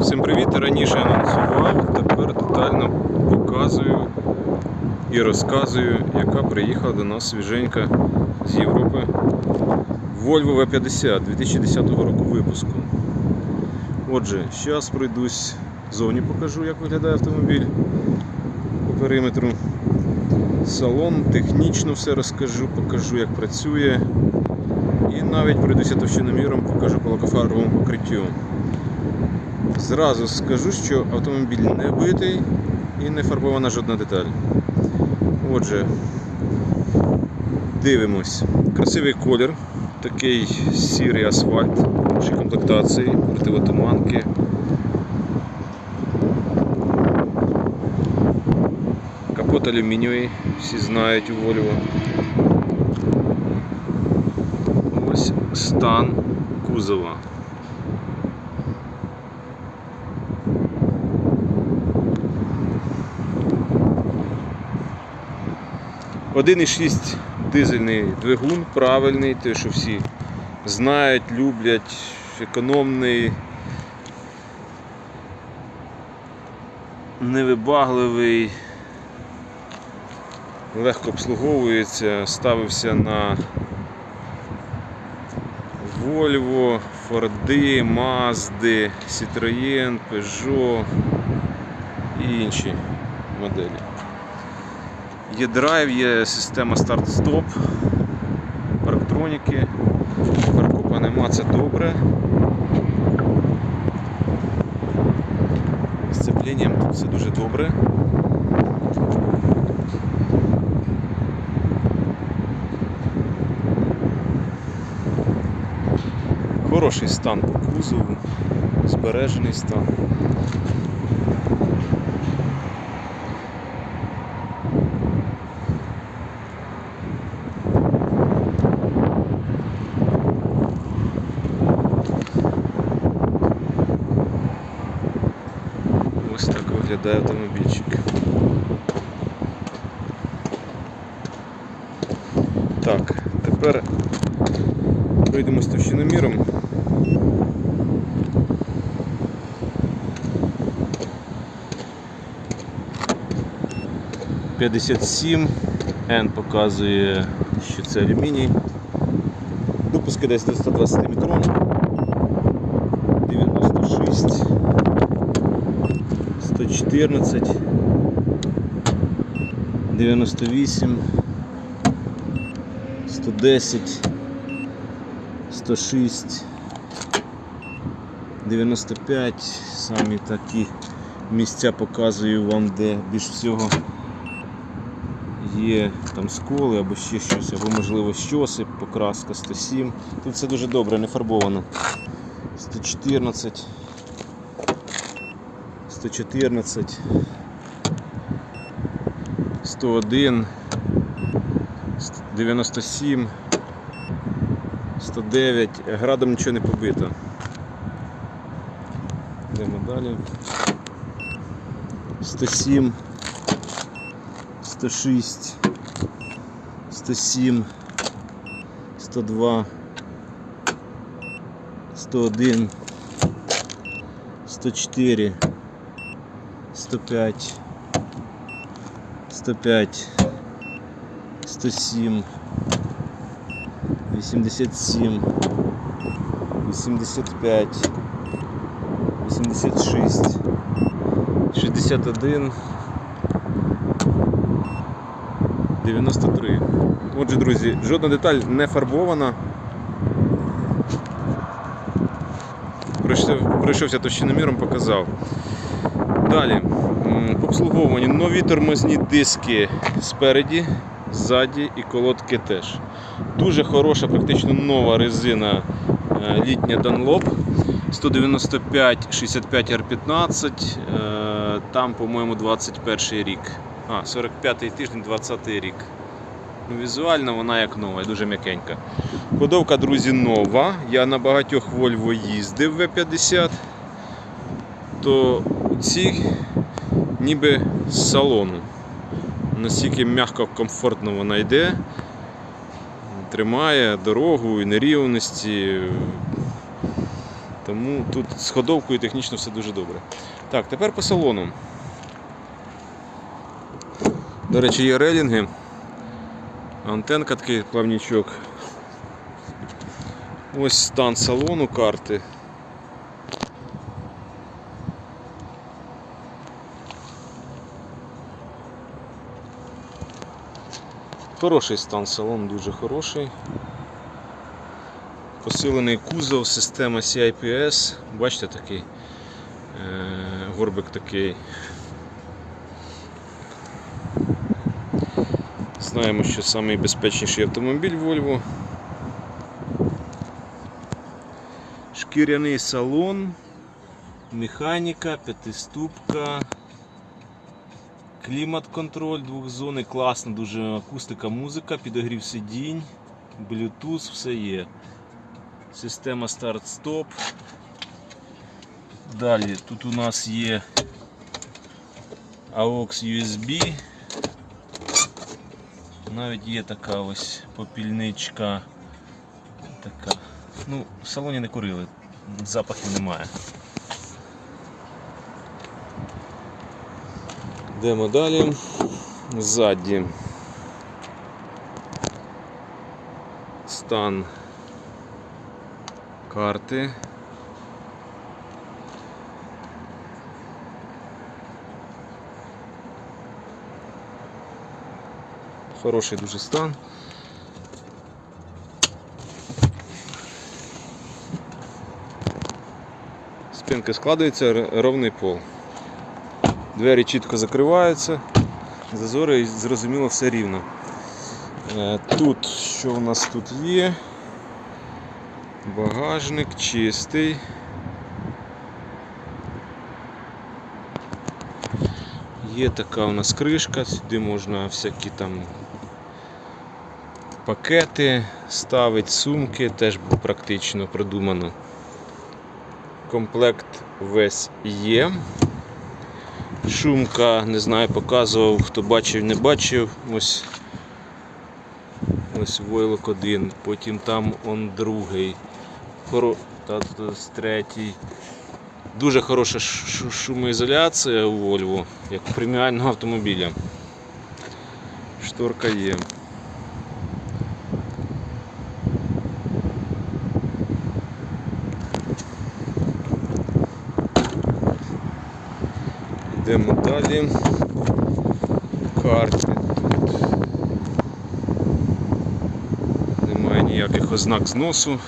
Всім привіт! Раніше анонсував, тепер детально показую і розказую, яка приїхала до нас свіженька з Європи Volvo V50 2010 року випуску. Отже, зараз пройдусь зовні покажу, як виглядає автомобіль по периметру. Салон, технічно все розкажу, покажу, як працює. І навіть пройдуся товщиноміром, покажу по лакофарбовому покриттю. Зразу скажу, що автомобіль не битий і не фарбована жодна деталь. Отже, дивимось. Красивий колір, такий сірий асфальт, хорошій комплектації, противотуманки. Капот алюмінієвий, всі знають у Volvo. Ось стан кузова. Один і шість дизельний двигун, правильний, той, що всі знають, люблять, економний, невибагливий, легко обслуговується, ставився на Volvo, Ford, Mazda, Citroën, Peugeot і інші моделі. Є драйв, є система старт-стоп, парктроніки, паркопа нема, це добре. З сцепленням тут все дуже добре. Хороший стан по кузову, збережений стан. виглядає автомобільчик. Так, тепер пройдемо з товщиноміром. П'ятдесят сім, N показує, що це алюміній. Допуски десь до 120 мікрон. 114, 98, 110, 106, 95. Самі такі місця показую вам, де більш всього є там сколи або ще щось, або можливо щоси, покраска 107. Тут все дуже добре, не фарбовано. 114. 114, 101, 97, 109. Градом нічого не побито. Йдемо далі. 107, 106, 107, 102, 101, 104, 105, 105, 107, 87, 85, 86, 61, 93. Отже, друзі, жодна деталь не фарбована. Пройшов- Пройшовся товщиноміром, показав. Далі, по обслуговуванню нові тормозні диски спереді, ззаді і колодки теж. Дуже хороша, практично нова резина е, літня Dunlop 195 65 R15, е, там, по-моєму, 21 рік. А, 45 тиждень, 20 рік. Ну, Візуально вона як нова, дуже м'якенька. Ходовка, друзі, нова. Я на багатьох Volvo їздив V50, то ці ніби з салону. Настільки м'яко, комфортно вона йде, тримає дорогу і нерівності. Тому тут з ходовкою технічно все дуже добре. Так, тепер по салону. До речі, є релінги. Антенка такий плавнічок. Ось стан салону карти. Хороший стан салону, дуже хороший. Посилений кузов, система CIPS. Бачите такий е, горбик такий. Знаємо, що найбезпечніший автомобіль Volvo. Шкіряний салон, механіка, п'ятиступка, клімат-контроль двохзонний, класна, дуже акустика, музика, підогрів сидінь, Bluetooth, все є. Система старт-стоп. Далі тут у нас є AUX USB. Навіть є така ось попільничка. Така. Ну, в салоні не курили, запахів немає. Йдемо далі. Ззаді. Стан карти. Хороший дуже стан. Спинка складається, ровний пол. Двері чітко закриваються, зазори і зрозуміло все рівно. Е, Тут що у нас тут є? Багажник чистий. Є така у нас кришка, сюди можна всякі там пакети ставити, сумки, теж практично продумано. Комплект весь є. Шумка, не знаю, показував, хто бачив, не бачив. Ось ось войлок один, потім там он другий, хоро... та, та, третій. Дуже хороша шумоізоляція у Volvo, як у преміального автомобіля. Шторка є. Йдемо далі. Карти тут немає ніяких ознак зносу.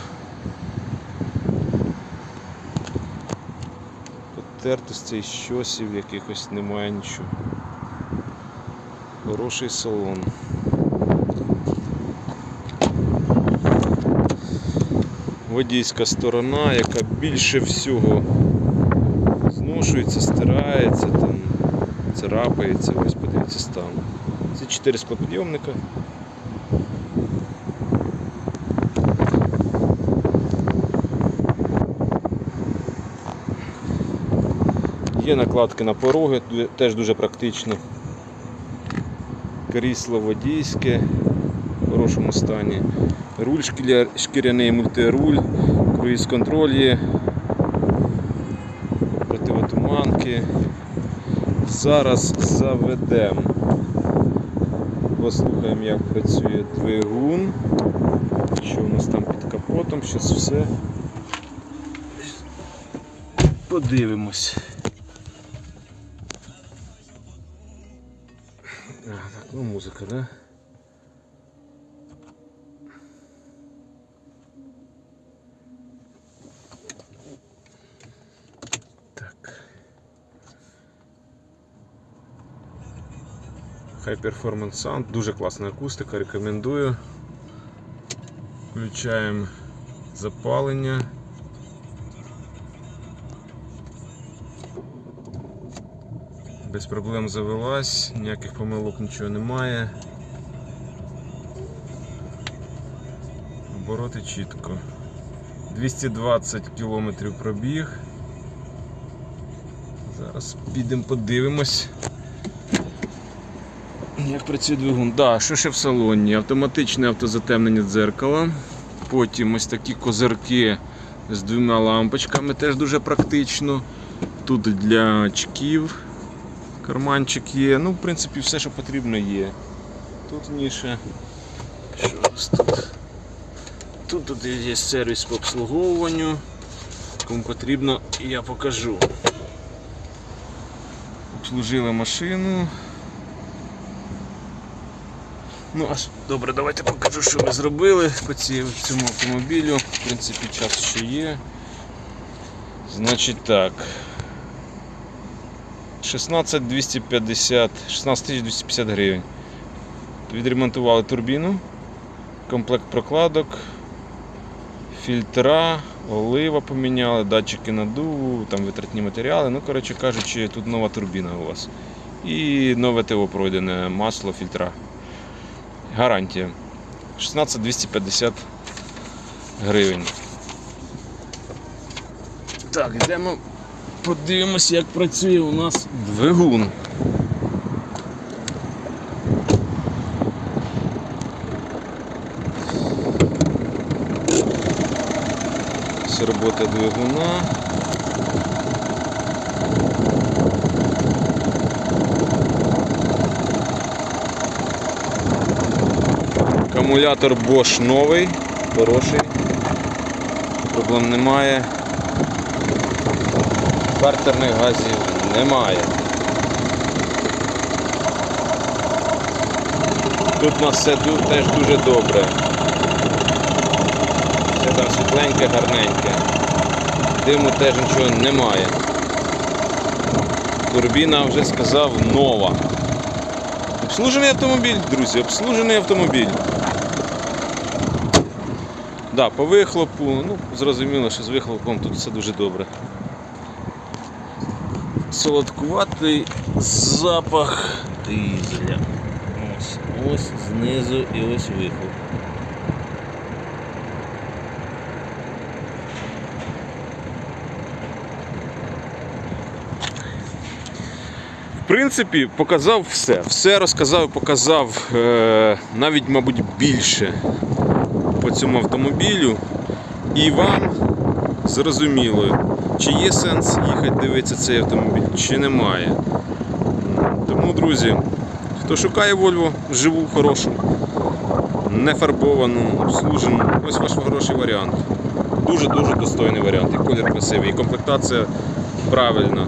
Потертостей, щосів якихось немає нічого. Хороший салон. Водійська сторона, яка більше всього зношується, стирається, там, царапається, ось подивіться стан. Це 4 склопідйомника. Є накладки на пороги, теж дуже практично. Крісло водійське в хорошому стані. Руль шкіряний мультируль, круїз контроль є, противотуманки. Зараз заведемо. Послухаємо, як працює двигун. Що у нас там під капотом, зараз все подивимось. Так, ну музика, да? High Performance Sound, дуже класна акустика, рекомендую. Включаємо запалення. Без проблем завелась, ніяких помилок нічого немає. Обороти чітко. 220 км пробіг. Зараз підемо подивимось. Як працює двигун? Да, що ще в салоні? Автоматичне автозатемнення дзеркала. Потім ось такі козирки з двома лампочками, теж дуже практично. Тут для очків карманчик є. Ну, в принципі, все, що потрібно є. Тут ніше. Що тут? Тут, тут є сервіс по обслуговуванню. Кому потрібно, я покажу. Обслужили машину. Ну, аж добре, давайте покажу, що ми зробили по цьому автомобілю. В принципі, час ще є. Значить так. 16 250, 16 250 гривень. Відремонтували турбіну, комплект прокладок, фільтра, олива поміняли, датчики надуву, там витратні матеріали. Ну, коротше кажучи, тут нова турбіна у вас. І нове ТО пройдене, масло, фільтра. Гарантія. 16 250 гривень. Так, йдемо подивимось, як працює у нас двигун. Це робота двигуна. Акумулятор Bosch новий, хороший. Проблем немає. Картерних газів немає. Тут у нас все теж дуже добре. Все там світленьке, гарненьке. Диму теж нічого немає. Турбіна вже сказав нова. Обслужений автомобіль, друзі, обслужений автомобіль. Да, по вихлопу, ну, зрозуміло, що з вихлопом тут все дуже добре. Солодкуватий запах дизеля. Ось, ось знизу і ось вихлоп. В принципі, показав все. Все розказав, показав е, навіть, мабуть, більше по цьому автомобілю. І вам зрозуміло, чи є сенс їхати дивитися цей автомобіль, чи немає. Тому, друзі, хто шукає Volvo, живу, хорошу, не фарбовану, обслужену, ось ваш хороший варіант. Дуже-дуже достойний варіант. І колір красивий, і комплектація правильна.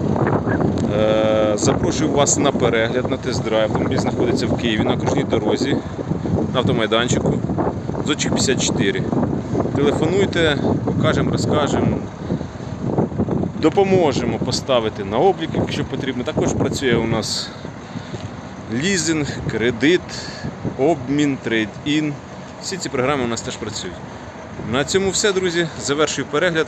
Е, Запрошую вас на перегляд на тест-драйв. Автомобіль знаходиться в Києві на окружній дорозі, на автомайданчику. Зодчих 54. Телефонуйте, покажемо, розкажемо. Допоможемо поставити на облік, якщо потрібно. Також працює у нас лізинг, кредит, обмін, трейд-ін. Всі ці програми у нас теж працюють. На цьому все, друзі. Завершую перегляд.